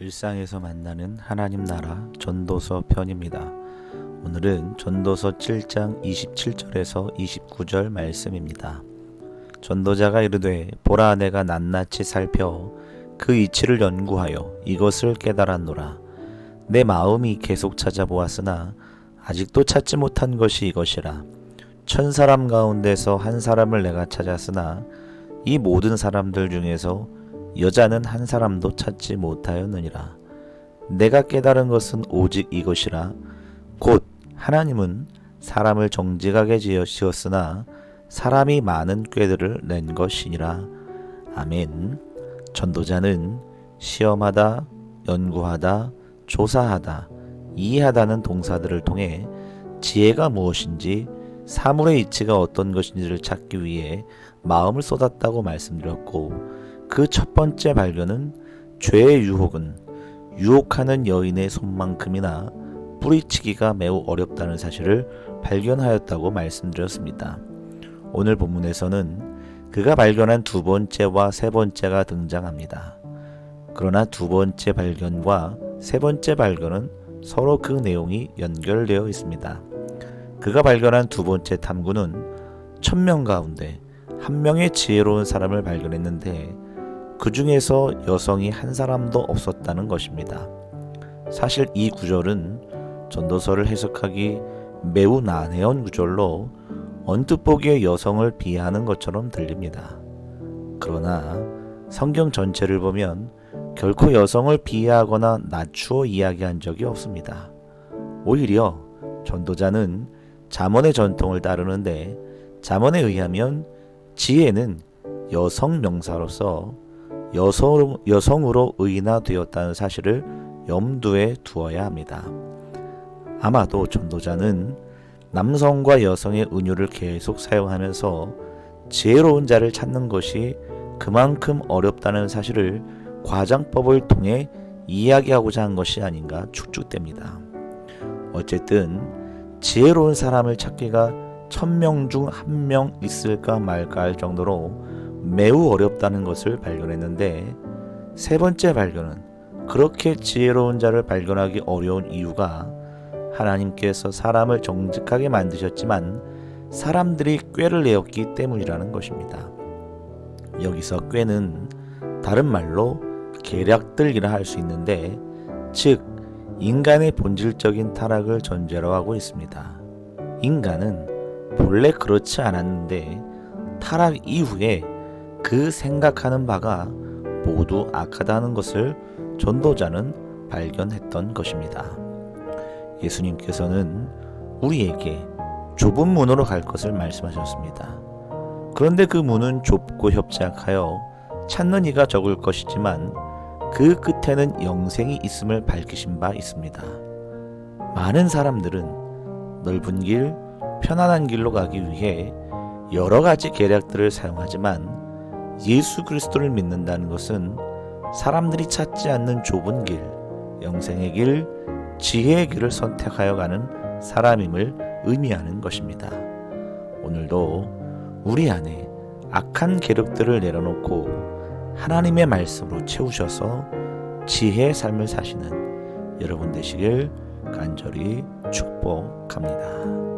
일상에서 만나는 하나님 나라 전도서 편입니다. 오늘은 전도서 7장 27절에서 29절 말씀입니다. 전도자가 이르되 보라 내가 낱낱이 살펴 그 이치를 연구하여 이것을 깨달았노라. 내 마음이 계속 찾아보았으나 아직도 찾지 못한 것이 이것이라. 천 사람 가운데서 한 사람을 내가 찾았으나 이 모든 사람들 중에서 여자는 한 사람도 찾지 못하였느니라. 내가 깨달은 것은 오직 이것이라. 곧 하나님은 사람을 정직하게 지으셨으나 사람이 많은 꾀들을 낸 것이니라. 아멘. 전도자는 시험하다, 연구하다, 조사하다, 이해하다는 동사들을 통해 지혜가 무엇인지 사물의 이치가 어떤 것인지를 찾기 위해 마음을 쏟았다고 말씀드렸고 그 첫 번째 발견은 죄의 유혹은 유혹하는 여인의 손만큼이나 뿌리치기가 매우 어렵다는 사실을 발견하였다고 말씀드렸습니다. 오늘 본문에서는 그가 발견한 두 번째와 세 번째가 등장합니다. 그러나 두 번째 발견과 세 번째 발견은 서로 그 내용이 연결되어 있습니다. 그가 발견한 두 번째 탐구는 천명 가운데 한 명의 지혜로운 사람을 발견했는데 그 중에서 여성이 한 사람도 없었다는 것입니다. 사실 이 구절은 전도서를 해석하기 매우 난해한 구절로 언뜻 보기에 여성을 비하하는 것처럼 들립니다. 그러나 성경 전체를 보면 결코 여성을 비하하거나 낮추어 이야기한 적이 없습니다. 오히려 전도자는 잠언의 전통을 따르는데 잠언에 의하면 지혜는 여성 명사로서 여성, 여성으로 의인화되었다는 사실을 염두에 두어야 합니다. 아마도 전도자는 남성과 여성의 은유를 계속 사용하면서 지혜로운 자를 찾는 것이 그만큼 어렵다는 사실을 과장법을 통해 이야기하고자 한 것이 아닌가 축축됩니다. 어쨌든 지혜로운 사람을 찾기가 천명 중 한 명 있을까 말까 할 정도로 매우 어렵다는 것을 발견했는데 세 번째 발견은 그렇게 지혜로운 자를 발견하기 어려운 이유가 하나님께서 사람을 정직하게 만드셨지만 사람들이 꾀를 내었기 때문이라는 것입니다. 여기서 꾀는 다른 말로 계략들이라 할 수 있는데 즉 인간의 본질적인 타락을 전제로 하고 있습니다. 인간은 본래 그렇지 않았는데 타락 이후에 그 생각하는 바가 모두 악하다는 것을 전도자는 발견했던 것입니다. 예수님께서는 우리에게 좁은 문으로 갈 것을 말씀하셨습니다. 그런데 그 문은 좁고 협착하여 찾는 이가 적을 것이지만 그 끝에는 영생이 있음을 밝히신 바 있습니다. 많은 사람들은 넓은 길, 편안한 길로 가기 위해 여러 가지 계략들을 사용하지만 예수 그리스도를 믿는다는 것은 사람들이 찾지 않는 좁은 길, 영생의 길, 지혜의 길을 선택하여 가는 사람임을 의미하는 것입니다. 오늘도 우리 안에 악한 계력들을 내려놓고 하나님의 말씀으로 채우셔서 지혜의 삶을 사시는 여러분 되시길 간절히 축복합니다.